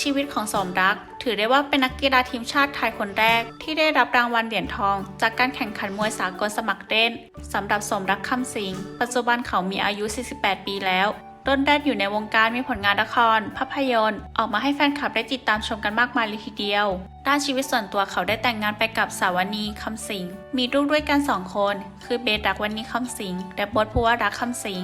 ชีวิตของสมรัก ถือได้ว่าเป็นนักกีฬาทีมชาติไทยคนแรก ที่ได้รับรางวัลเหรียญทอง จากการแข่งขันมวยสากลสมัครเล่นสำหรับสมรักคำสิงปัจจุบันเขามีอายุ 48 ปีแล้วต้นแรกอยู่ในวงการมีผลงานละคร ภาพยนตร์ ออกมาให้แฟนคลับได้ติดตามชมกันมากมายเลยทีเดียว ด้านชีวิตส่วนตัวเขาได้แต่งงานไปกับสาวนีคำสิง มีลูกด้วยกันสองคน คือเบสรักวันนี้คำสิง และบดภูวรักคำสิง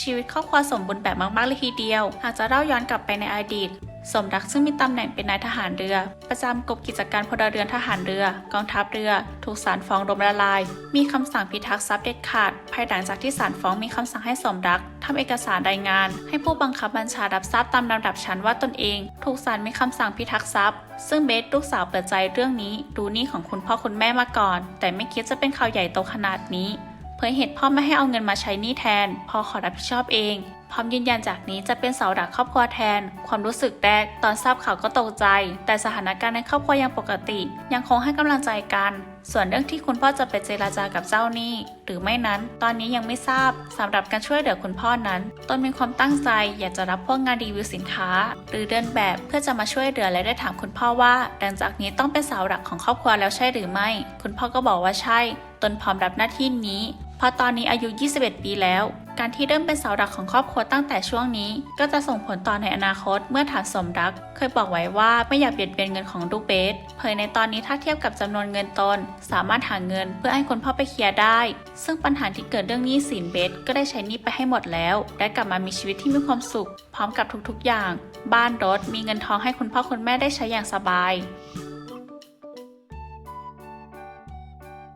ชีวิตครอบครัวสมบูรณ์แบบมากๆเลยทีเดียว หากจะเล่าย้อนกลับไปในอดีต สมรักซึ่งมีตำแหน่งเป็นนายทหารเรือ ประจำกรมกิจการพลเรือนทหารเรือ กองทัพเรือ ถูกศาลฟ้องล้มละลาย มีคำสั่งพิทักษ์ทรัพย์เด็ดขาด ภายหลังจากที่ศาลฟ้องมีคำสั่งให้สมรักทำเอกสารรายงาน ให้ผู้บังคับบัญชารับทราบตามลำดับชั้นว่าตนเอง ถูกศาลมีคำสั่งพิทักษ์ทรัพย์ ซึ่งเบสลูกสาวเปิดใจเรื่องนี้รู้หนี้ของคุณพ่อคุณแม่มาก่อน แต่ไม่คิดจะเป็นข่าวใหญ่โตขนาดนี้เผยเหตุพ่อไม่ให้เอาเงินมาใช้หนี้แทน พอขอรับผิดชอบเอง ร้อมยืนยันจากนี้จะเป็นเสาหลักครอบครัวแทน ความรู้สึกแรกตอนทราบข่าวก็ตกใจ แต่สถานการณ์ในครอบครัวยังปกติ ยังคงให้กำลังใจกัน ส่วนเรื่องที่คุณพ่อจะไปเจราจากับเจ้าหนี้หรือไม่นั้น ตอนนี้ยังไม่ทราบสำหรับการช่วยเหลือคุณพ่อนั้นตนมีความตั้งใจอยากจะรับพวกงานรีวิวสินค้า หรือเดินแบบเพื่อจะมาช่วยเหลือและได้ถามคุณพ่อว่าหลังจากนี้ต้องเป็นเสาหลักของครอบครัวแล้วใช่หรือไม่ คุณพ่อก็บอกว่าใช่ ตนพร้อมรับหน้าที่นี้เพราะตอนนี้อายุ 21 ปีแล้ว การที่เริ่มเป็นเสาหลักของครอบครัวตั้งแต่ช่วงนี้ ก็จะส่งผลต่อในอนาคตเมื่อฐานสมรัก เคยบอกไว้ว่าไม่อยากเบียดเบียนเงินของลูกเบสเผยในตอนนี้ถ้าเทียบกับจำนวนเงินตน สามารถหาเงินเพื่อให้คุณพ่อไปเคลียร์ได้ ซึ่งปัญหาที่เกิดเรื่องหนี้สินเบสก็ได้ใช้หนี้ไปให้หมดแล้วและกลับมามีชีวิตที่มีความสุข พร้อมกับทุกๆอย่าง บ้านรถมีเงินทองให้คุณพ่อคุณแม่ได้ใช้อย่างสบาย